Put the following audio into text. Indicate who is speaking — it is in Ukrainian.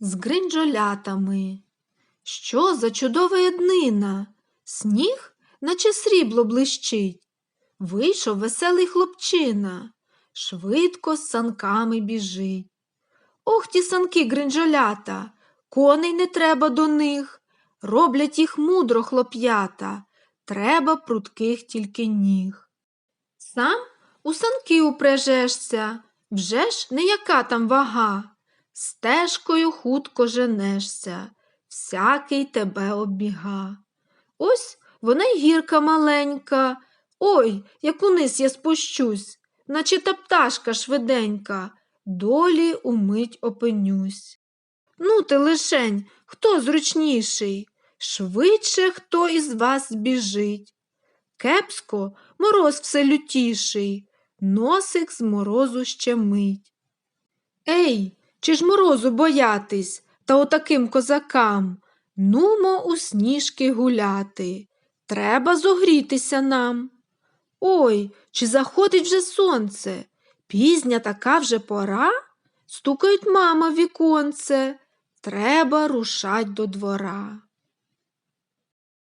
Speaker 1: з гринджолятами. Що за чудова єднина? Сніг, наче срібло блищить. Вийшов веселий хлопчина, швидко з санками біжить. Ох, ті санки гринджолята, коней не треба до них, роблять їх мудро хлоп'ята, треба прутких тільки ніг. Сам у санки упряжешся, вже ж не яка там вага, стежкою хутко женешся, всякий тебе обіга. Ось вона й гірка маленька, ой, як униз я спущусь, наче та пташка швиденька, долі умить опинюсь. Ну, ти лишень, хто зручніший, швидше хто із вас збіжить. Кепсько мороз все лютіший, носик з морозу ще мить. Ей, чи ж морозу боятись, та отаким козакам, нумо у сніжки гуляти, треба зогрітися нам. Ой, чи заходить вже сонце? Пізня така вже пора? Стукають мама віконце, треба рушать до двора.